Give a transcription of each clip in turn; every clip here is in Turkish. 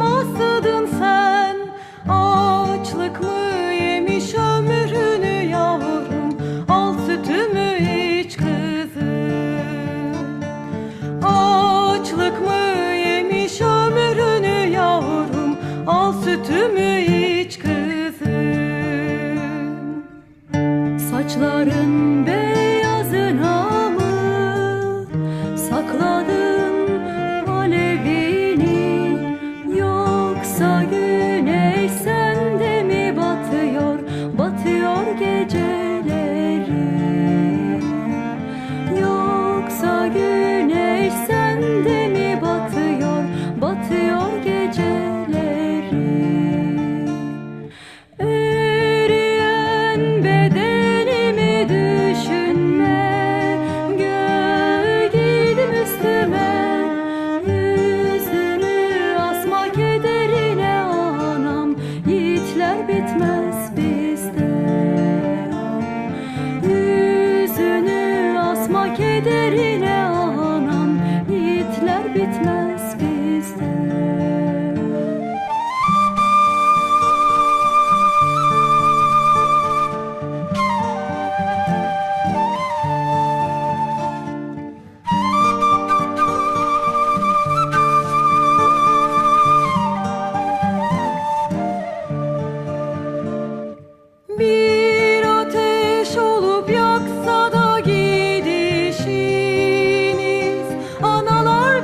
Yaşamazsın sen. Açlık mı yemiş ömrünü yavrum? Al sütümü iç kızım. Açlık mı yemiş ömrünü yavrum? Al sütümü iç kızım. Saçların beyazına mı sakladın? So.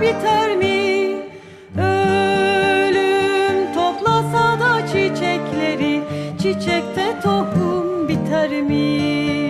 biter mi? Ölüm toplasa da çiçekleri Çiçekte tohum biter mi?